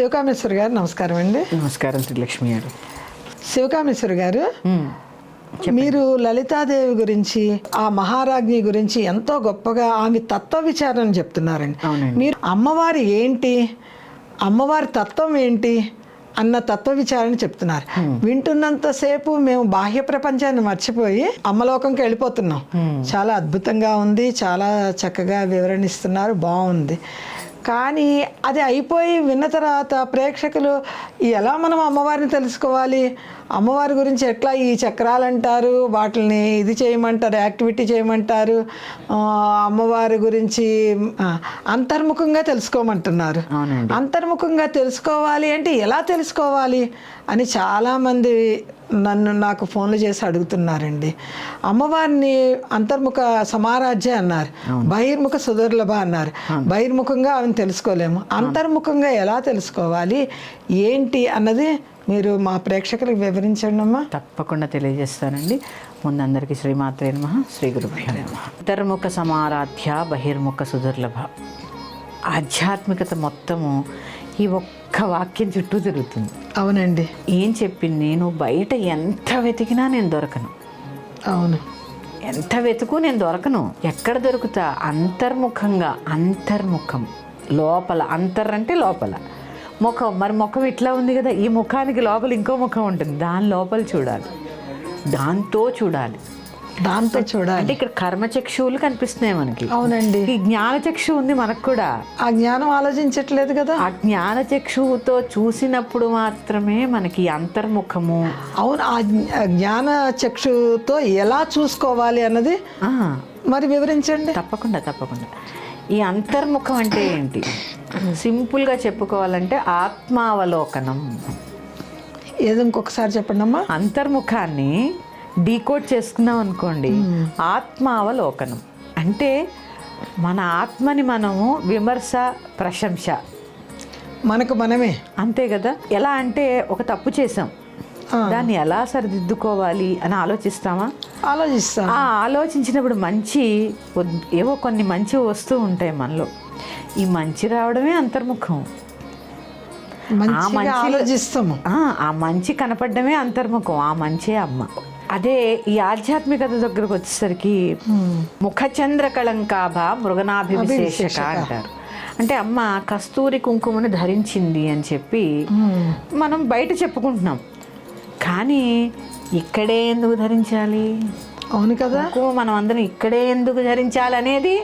శివకామేశ్వర్ గారు నమస్కారం అండి. నమస్కారం శ్రీలక్ష్మి గారు. శివకామేశ్వర్ గారు మీరు లలితాదేవి గురించి ఆ మహారాజ్ఞి గురించి ఎంతో గొప్పగా ఆమె తత్వ విచారణ చెప్తున్నారండి. మీరు అమ్మవారి ఏంటి అమ్మవారి తత్వం ఏంటి అన్న తత్వ విచారణ చెప్తున్నారు. వింటున్నంతసేపు మేము బాహ్య ప్రపంచాన్ని మర్చిపోయి అమ్మలోకంకి వెళ్ళిపోతున్నాం. చాలా అద్భుతంగా ఉంది చాలా చక్కగా వివరణిస్తున్నారు బాగుంది. కానీ అది అయిపోయి విన్న తర్వాత ప్రేక్షకులు ఎలా మనం అమ్మవారిని తెలుసుకోవాలి? అమ్మవారి గురించి ఎట్లా ఈ చక్రాలు అంటారు వాటిని ఇది చేయమంటారు యాక్టివిటీ చేయమంటారు? అమ్మవారి గురించి అంతర్ముఖంగా తెలుసుకోమంటున్నారు. అంతర్ముఖంగా తెలుసుకోవాలి అంటే ఎలా తెలుసుకోవాలి? అని చాలామంది నన్ను నాకు ఫోన్లు చేసి అడుగుతున్నారండి. అమ్మవారిని అంతర్ముఖ సమారాధ్య అన్నారు. బహిర్ముఖ సుదుర్లభ అన్నారు. బహిర్ముఖంగా ఆమెను తెలుసుకోలేము. అంతర్ముఖంగా ఎలా తెలుసుకోవాలి? ఏంటి అన్నది మీరు మా ప్రేక్షకులకు వివరించండి అమ్మా. తప్పకుండా తెలియజేస్తానండి. ముందు అందరికీ శ్రీమాత్రే నమ శ్రీ గురుభ్యో నమ. అంతర్ముఖ సమారాధ్య బహిర్ముఖ సుదుర్లభ. ఆధ్యాత్మికత మొత్తము ఈ ఒక్క వాక్యం చుట్టూ తిరుగుతుంది. అవునండి. ఏం చెప్పింది నువ్వు బయట ఎంత వెతికినా నేను దొరకను. అవును. ఎంత వెతుకు నేను దొరకను. ఎక్కడ దొరుకుతా? అంతర్ముఖంగా అంతర్ముఖం. లోపల అంతర్ అంటే లోపల. ముఖం మరి ముఖం ఇట్లా ఉంది కదా ఈ ముఖానికి లోపల ఇంకో ముఖం ఉంటుంది. దాని లోపల చూడాలి. దాంతో చూడాలి. దాంతో చూడాలి. అంటే ఇక్కడ కర్మచక్షువులు కనిపిస్తున్నాయి మనకి. అవునండి. ఈ జ్ఞానచక్షు ఉంది మనకు కూడా. ఆ జ్ఞానం ఆలోచించట్లేదు కదా? ఆ జ్ఞానచక్షువుతో చూసినప్పుడు మాత్రమే మనకి అంతర్ముఖము. అవును ఆ జ్ఞ- ఆ జ్ఞాన చక్షుతో ఎలా చూసుకోవాలి అన్నది మరి వివరించండి. తప్పకుండా తప్పకుండా. ఈ అంతర్ముఖం అంటే ఏంటి? సింపుల్గా చెప్పుకోవాలంటే ఆత్మావలోకనం. ఏదో ఇంకొకసారి చెప్పండి అమ్మా అంతర్ముఖాన్ని డీకోడ్ చేసుకున్నాం అనుకోండి ఆత్మావలోకనం. అంటే మన ఆత్మని మనము విమర్శ ప్రశంస. మనకు మనమే. అంతే కదా? ఎలా అంటే ఒక తప్పు చేసాం. దాన్ని ఎలా సరిదిద్దుకోవాలి అని ఆలోచిస్తామా? ఆలోచిస్తాం. ఆ ఆలోచించినప్పుడు మంచి ఏవో కొన్ని మంచి వస్తూ ఉంటాయి మనలో. ఈ మంచి రావడమే అంతర్ముఖం. మంచిగా ఆలోచిస్తాము. ఆ, మంచి కనపడమే అంతర్ముఖం ఆ మంచే అమ్మ. అదే ఈ ఆధ్యాత్మికత దగ్గరకు వచ్చేసరికి ముఖచంద్ర కళంకాభ మృగనాభివిశేషక అంటారు. అంటే అమ్మ కస్తూరి కుంకుమని ధరించింది అని చెప్పి మనం బయట చెప్పుకుంటున్నాం. కానీ ఇక్కడే ఎందుకు ధరించాలి? అవును కదా. కుంకుమ మనం అందరం ఇక్కడే ఎందుకు ధరించాలి అనేది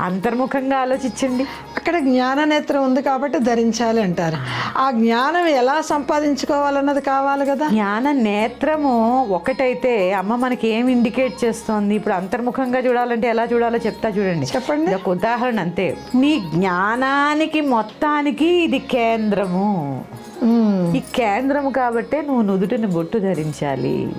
అంతర్ముఖంగా ఆలోచించండి. అక్కడ జ్ఞాన నేత్రం ఉంది కాబట్టి ధరించాలి అంటారు. ఆ జ్ఞానం ఎలా సంపాదించుకోవాలన్నది కావాలి కదా? జ్ఞాన నేత్రము ఒకటైతే అమ్మ మనకి ఏం ఇండికేట్ చేస్తోంది? ఇప్పుడు అంతర్ముఖంగా చూడాలంటే ఎలా చూడాలో చెప్తా చూడండి. చెప్పండి. ఒక ఉదాహరణ అంతే. నీ జ్ఞానానికి మొత్తానికి ఇది కేంద్రము. ఈ కేంద్రము కాబట్టే నువ్వు నుదుటిని బొట్టు ధరించాలి.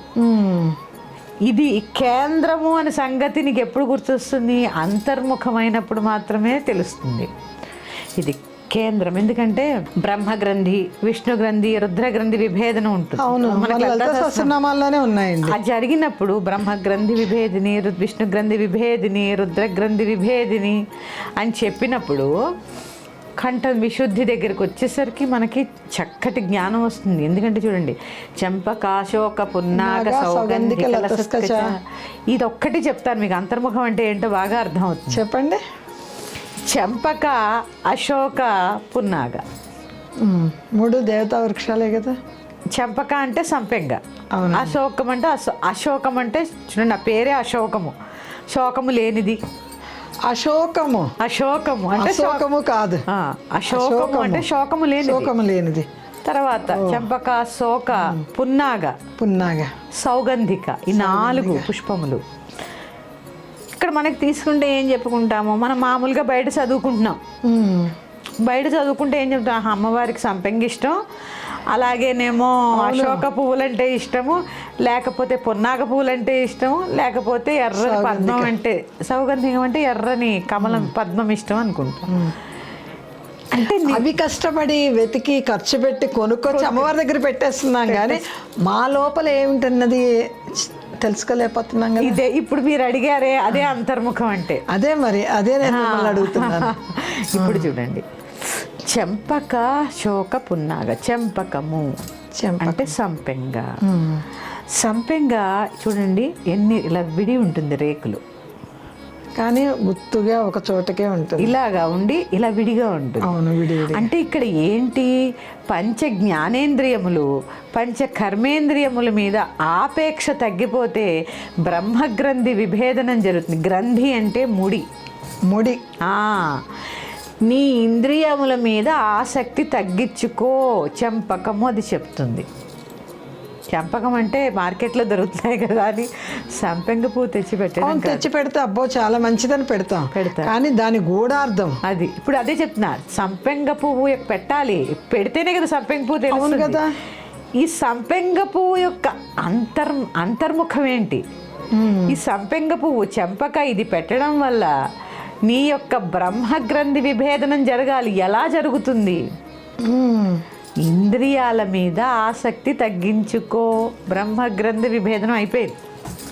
ఇది కేంద్రము అనే సంగతి నీకు ఎప్పుడు గుర్తొస్తుంది? అంతర్ముఖమైనప్పుడు మాత్రమే తెలుస్తుంది. ఇది కేంద్రం. ఎందుకంటే బ్రహ్మ గ్రంథి విష్ణు గ్రంథి రుద్ర గ్రంథి విభేదన ఉంటుంది. అవును మనకి ఉన్నాయండి. అది జరిగినప్పుడు బ్రహ్మ గ్రంథి విభేదిని విష్ణు గ్రంథి విభేదిని రుద్ర గ్రంథి విభేదిని అని చెప్పినప్పుడు కంఠ విశుద్ధి దగ్గరికి వచ్చేసరికి మనకి చక్కటి జ్ఞానం వస్తుంది. ఎందుకంటే చూడండి చెంపకాశోక పున్నాగ నాగ, సౌగంధిక. ఇది ఒక్కటి చెప్తాను మీకు. అంతర్ముఖం అంటే ఏంటో బాగా అర్థమవుతుంది చెప్పండి. చెంపక అశోక పున్నాగ. మూడు దేవతా వృక్షాలే కదా? చెంపక అంటే సంపెంగ. అశోకం అంటే అశో- అశోకం అంటే చూడండి ఆ పేరే అశోకము. శోకము లేనిది. అశోకము. అశోకము అంటే శో- అశోకము కాదు. అశోకము అంటే శోకము లేనిది. శోకము లేనిది. తర్వాత చెంపక శోక పున్నాగ. పున్నాగ. సౌగంధిక. ఈ నాలుగు పుష్పములు. ఇక్కడ మనకి తీసుకుంటే ఏం చెప్పుకుంటాము? మనం మామూలుగా బయట చదువుకుంటున్నాం. బయట చదువుకుంటే ఏం చెప్తాం? అమ్మవారికి సంపెంగి ఇష్టం. అలాగేనేమో అశోక పువ్వులంటే ఇష్టము లేకపోతే పొన్నాగ పువ్వులంటే ఇష్టము లేకపోతే ఎర్రని పద్మం అంటే సౌగంధికం అంటే ఎర్రని కమలం పద్మం ఇష్టం అనుకుంటాం. అంటే అవి కష్టపడి వెతికి ఖర్చు పెట్టి కొనుక్కొచ్చి అమ్మవారి దగ్గర పెట్టేస్తున్నాం కానీ మా లోపల ఏమిటన్నది తెలుసుకోలేకపోతున్నాం కదా. ఇదే ఇప్పుడు మీరు అడిగారే అదే అంతర్ముఖం అంటే. అదే మరి అదే నేను అడుగుతున్నాను. ఇప్పుడు చూడండి. చెంపక శోక పున్నాగ చెంపకము. చెంప అంటే సంపెంగ. సంపెంగ చూడండి ఎన్ని ఇలా విడి ఉంటుంది రేకులు. కానీ గుత్తుగా ఒక చోటకే ఉంటుంది. ఇలాగా ఉండి ఇలా విడిగా ఉంటుంది. అవును విడి విడి. అంటే ఇక్కడ ఏంటి? పంచ జ్ఞానేంద్రియములు పంచ కర్మేంద్రియముల మీద ఆపేక్ష తగ్గిపోతే బ్రహ్మగ్రంథి విభేదనం జరుగుతుంది. గ్రంథి అంటే ముడి. ముడి. నీ ఇంద్రియముల మీద ఆసక్తి తగ్గించుకో. చెంపకము అది చెప్తుంది. చెంపకం అంటే మార్కెట్లో దొరుకుతున్నాయి కదా అని సంపెంగ పువ్వు తెచ్చి అవును తెచ్చి పెడితే. అబ్బో చాలా మంచిదని పెడతాం. పెడతాం. కానీ దాని గూఢార్థం. అది ఇప్పుడు అదే చెప్తున్నా. సంపెంగ పువ్వు పెట్టాలి. పెడితేనే కదా సంపెంగ పువ్వు తెలుస్తుంది. కదా. ఈ సంపెంగ పువ్వు యొక్క అంతర్ అంతర్ముఖం ఏంటి? ఈ సంపెంగ పువ్వు చెంపక ఇది పెట్టడం వల్ల నీ యొక్క బ్రహ్మగ్రంథి విభేదనం జరగాలి. ఎలా జరుగుతుంది. ఇంద్రియాల మీద ఆసక్తి తగ్గించుకో. బ్రహ్మగ్రంథి విభేదనం అయిపోయింది.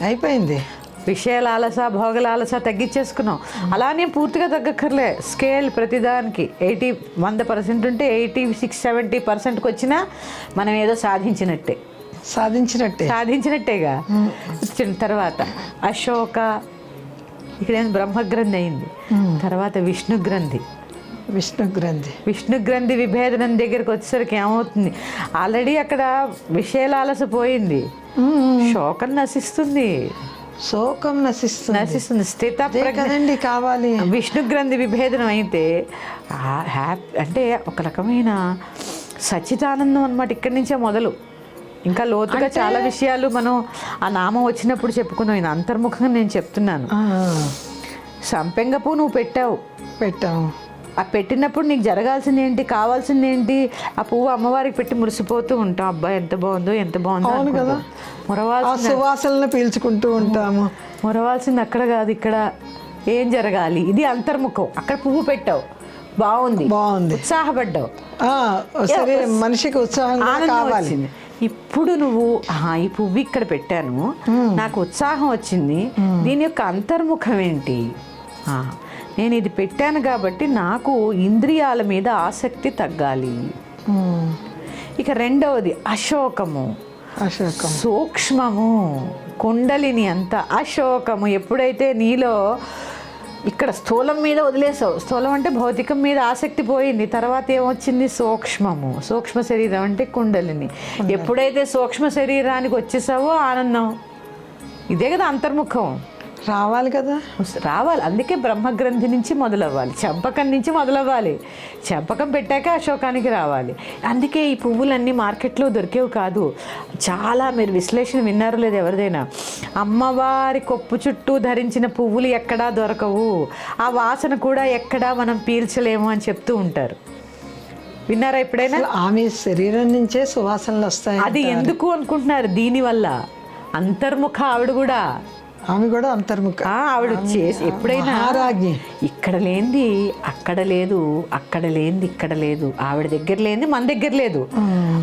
అయిపోయింది. విషయాలాలస భోగలాలస తగ్గించేసుకున్నాం. అలానే పూర్తిగా తగ్గక్కర్లే. స్కేల్ ప్రతిదానికి ఎయిటీ వంద పర్సెంట్ ఉంటే ఎయిటీ సిక్స్ సెవెంటీ పర్సెంట్కి వచ్చినా మనం ఏదో సాధించినట్టే. సాధించినట్టే. సాధించినట్టేగా. వచ్చిన తర్వాత అశోక ఇక్కడ ఏం బ్రహ్మగ్రంథి అయింది. తర్వాత విష్ణు గ్రంథి. విష్ణు గ్రంథి. విష్ణు గ్రంథి విభేదనం దగ్గరికి వచ్చేసరికి ఏమవుతుంది? ఆల్రెడీ అక్కడ విషయాలాలస పోయింది శోకం నశిస్తుంది. శోకం నశిస్తుంది. నశిస్తుంది. స్థిత కదండి కావాలి. విష్ణు గ్రంథి విభేదనం అయితే హ్యాపీ అంటే ఒక రకమైన సచ్చిదానందం అనమాట ఇక్కడి నుంచే మొదలు. ఇంకా లోతుగా చాలా విషయాలు మనం ఆ నామం వచ్చినప్పుడు చెప్పుకుందాం. ఇది అంతర్ముఖంగా నేను చెప్తున్నాను. సంపెంగ పువ్వు నువ్వు పెట్టావు. పెట్టాము ఆ పెట్టినప్పుడు నీకు జరగాల్సింది ఏంటి కావాల్సింది ఏంటి? ఆ పువ్వు అమ్మవారికి పెట్టి మురిసిపోతూ ఉంటాం. అబ్బాయి ఎంత బాగుందో ఎంత బాగుందో అవును కదా. అనుకుంటాం. మురవాల్సి ఆ సువాసనలు పీల్చుకుంటూ ఉంటాము. మురవాల్సింది అక్కడ కాదు ఇక్కడ ఏం జరగాలి? ఇది అంతర్ముఖం. అక్కడ పువ్వు పెట్టావు. బాగుంది. బాగుంది. ఉత్సాహపడ్డావు. సరే మనిషికి ఉత్సాహం కావాలి. ఇప్పుడు నువ్వు "ఆహా, ఈ పువ్వు ఇక్కడ పెట్టాను. నాకు ఉత్సాహం వచ్చింది. దీని యొక్క అంతర్ముఖం ఏంటి? నేను ఇది పెట్టాను కాబట్టి నాకు ఇంద్రియాల మీద ఆసక్తి తగ్గాలి. ఇక రెండవది అశోకము. అశోకం సూక్ష్మము. కుండలిని అంత అశోకము. ఎప్పుడైతే నీలో ఇక్కడ స్థూలం మీద వదిలేసావు. స్థూలం అంటే భౌతికం మీద ఆసక్తి పోయింది. తర్వాత ఏమొచ్చింది? సూక్ష్మము. సూక్ష్మ శరీరం అంటే కుండలిని. ఎప్పుడైతే సూక్ష్మ శరీరానికి వచ్చేసావో ఆనందం. ఇదే కదా అంతర్ముఖం. రావాలి కదా? రావాలి. అందుకే బ్రహ్మగ్రంథి నుంచి మొదలవ్వాలి. చంపకం నుంచి మొదలవ్వాలి. చంపకం పెట్టాక అశోకానికి రావాలి. అందుకే ఈ పువ్వులన్నీ మార్కెట్లో దొరికేవి కాదు. చాలా మీరు విశ్లేషణ విన్నారు లేదు ఎవరిదైనా. అమ్మవారి కొప్పు చుట్టూ ధరించిన పువ్వులు ఎక్కడా దొరకవు. ఆ వాసన కూడా ఎక్కడా మనం పీల్చలేము అని చెప్తూ ఉంటారు. విన్నారా ఎప్పుడైనా? ఆమె శరీరం నుంచే సువాసనలు వస్తాయి అది ఎందుకు అనుకుంటున్నారు? దీనివల్ల అంతర్ముఖ ఆవిడ కూడా ఆమె కూడా అంతర్ముఖ. ఆవిడ చేసి ఎప్పుడైనా ఇక్కడ లేనిది అక్కడ లేదు అక్కడ లేనిది ఇక్కడ లేదు ఆవిడ దగ్గర లేనిది మన దగ్గర లేదు.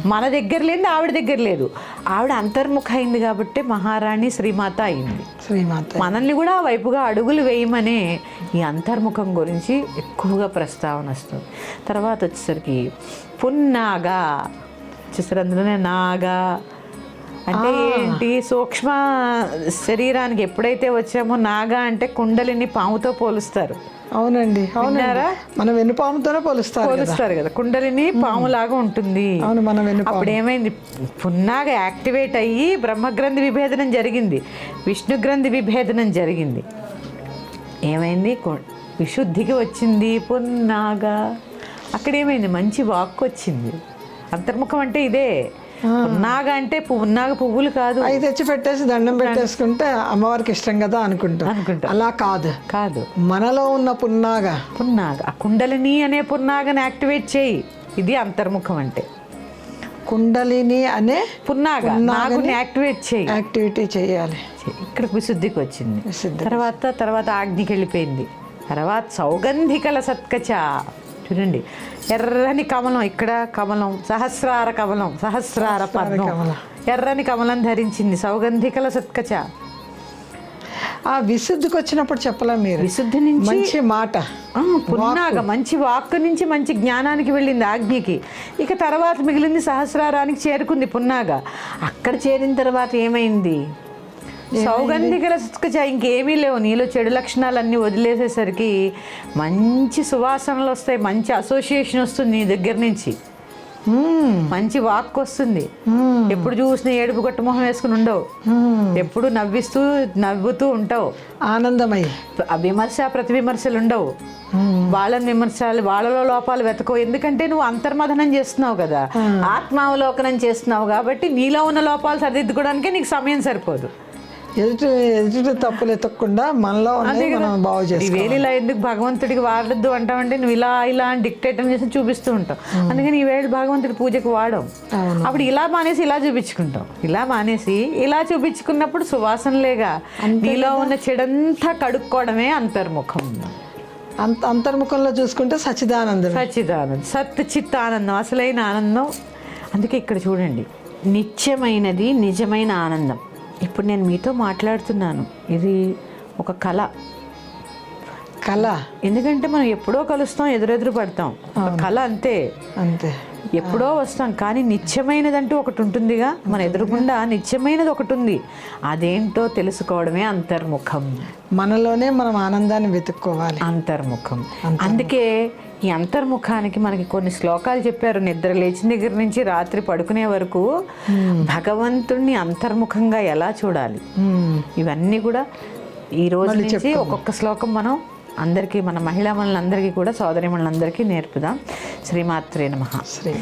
మన దగ్గర లేనిది ఆవిడ దగ్గర లేదు. ఆవిడ అంతర్ముఖ అయింది కాబట్టి మహారాణి శ్రీమాత అయింది. శ్రీమాత. మనల్ని కూడా వైపుగా అడుగులు వేయమనే ఈ అంతర్ముఖం గురించి ఎక్కువగా ప్రస్తావన వస్తుంది. తర్వాత వచ్చేసరికి పున్నాగా. చూసారు అందులోనే నాగా అంటే ఏంటి? సూక్ష్మ శరీరానికి ఎప్పుడైతే వచ్చామో నాగా అంటే కుండలిని పాముతో పోలుస్తారు. అవునండి విన్నారా? మనం వెన్నుపాముతోనే పోలుస్తారు పోలుస్తారు కదా. కుండలిని పాములాగా ఉంటుంది. అవును మనం వెన్నుపాము. అప్పుడు ఏమైంది? పున్నాగా యాక్టివేట్ అయ్యి బ్రహ్మగ్రంథి విభేదనం జరిగింది. విష్ణు గ్రంథి విభేదనం జరిగింది. ఏమైంది? విశుద్ధికి వచ్చింది పున్నాగా. అక్కడ ఏమైంది మంచి వాక్ వచ్చింది. అంతర్ముఖం అంటే ఇదే. పున్నాగా అంటే పున్నాగ పువ్వులు కాదు. అవి తెచ్చి పెట్టేసి దండం పెట్టేసుకుంటే అమ్మవారికి ఇష్టం కదా అనుకుంటాం. అనుకుంటాం. అలా కాదు. కాదు. మనలో ఉన్న పున్నాగా. పున్నాగ. కుండలిని అనే పున్నాగని యాక్టివేట్ చేయి. ఇది అంతర్ముఖం అంటే. కుండలిని అనే పున్నాగ. నాగుని యాక్టివేట్ చేయి. యాక్టివిటీ చేయాలి. ఇక్కడ విశుద్ధికి వచ్చింది. తర్వాత తర్వాత ఆజ్ఞకి వెళ్ళిపోయింది. తర్వాత సౌగంధికల సత్కచ. చూడండి. ఎర్రని కమలం ఇక్కడ కమలం సహస్రార కమలం సహస్రార పద్మం. ఎర్రని కమలం ధరించింది సౌగంధికల సత్కచ. ఆ విశుద్ధికి వచ్చినప్పుడు చెప్పలే మీరు. విశుద్ధి నుంచి మంచి మాట. పున్నాగ మంచి వాక్కు నుంచి మంచి జ్ఞానానికి వెళ్ళింది ఆజ్ఞకి. ఇక తర్వాత మిగిలింది సహస్రారానికి చేరుకుంది పున్నాగ. అక్కడ చేరిన తర్వాత ఏమైంది? సౌగంధిక రసక ఇంకేమీ లేవు. నీలో చెడు లక్షణాలన్నీ వదిలేసేసరికి మంచి సువాసనలు వస్తాయి. మంచి అసోసియేషన్ వస్తుంది నీ దగ్గర నుంచి. మంచి వాక్ వస్తుంది ఎప్పుడు చూసినా ఏడుపు గట్టు మొహం వేసుకుని ఉండవు. ఎప్పుడు నవ్విస్తూ నవ్వుతూ ఉంటావు. ఆనందమై. విమర్శ ప్రతి విమర్శలు ఉండవు. వాళ్ళని విమర్శలు వాళ్ళలో లోపాలు వెతకవు. ఎందుకంటే నువ్వు అంతర్మథనం చేస్తున్నావు కదా. ఆత్మావలోకనం చేస్తున్నావు కాబట్టి నీలో ఉన్న లోపాలు సరిదిద్దుకోవడానికే నీకు సమయం సరిపోదు. ఎదుటి ఎదుటి తప్పులు ఎత్తకుండా మనలో మనం బాగు ఇలా ఎందుకు భగవంతుడికి వాడద్దు అంటావంటే నువ్వు ఇలా ఇలా డిక్టేటర్ చేసి చూపిస్తూ ఉంటావు. అందుకని ఈ వేలు భగవంతుడి పూజకు వాడవు అవును. అప్పుడు ఇలా మానేసి ఇలా చూపించుకుంటాం. ఇలా మానేసి ఇలా చూపించుకున్నప్పుడు సువాసనలేగా నీలో ఉన్న చెడంతా కడుక్కోవడమే అంతర్ముఖం. అంత అంతర్ముఖంలో చూసుకుంటే సచ్చిదానందం సచ్చిదానందం. సత్ చిత్త ఆనందం. అసలైన ఆనందం. అందుకే ఇక్కడ చూడండి. నిత్యమైనది నిజమైన ఆనందం. ఇప్పుడు నేను మీతో మాట్లాడుతున్నాను. ఇది ఒక కళ. కళ? ఎందుకంటే మనం ఎప్పుడో కలుస్తాం ఎదురెదురు పడతాం. కళ అంతే. అంతే. ఎప్పుడో వస్తాం కానీ నిత్యమైనదంటూ ఒకటి ఉంటుందిగా. మన ఎదురుగుండా నిత్యమైనది ఒకటి ఉంది. అదేంటో తెలుసుకోవడమే అంతర్ముఖం. మనలోనే మనం ఆనందాన్ని వెతుక్కోవాలి. అంతర్ముఖం. అందుకే ఈ అంతర్ముఖానికి మనకి కొన్ని శ్లోకాలు చెప్పారు. నిద్ర లేచిన దగ్గర నుంచి రాత్రి పడుకునే వరకు భగవంతుణ్ణి అంతర్ముఖంగా ఎలా చూడాలి? మ్మ్. ఇవన్నీ కూడా ఈ రోజు నుంచి ఒక్కొక్క శ్లోకం మనం అందరికీ మన మహిళా మనులందరికీ కూడా సోదరి మనులందరికీ నేర్పుదాం. శ్రీమాత్రే నమః. శ్రీ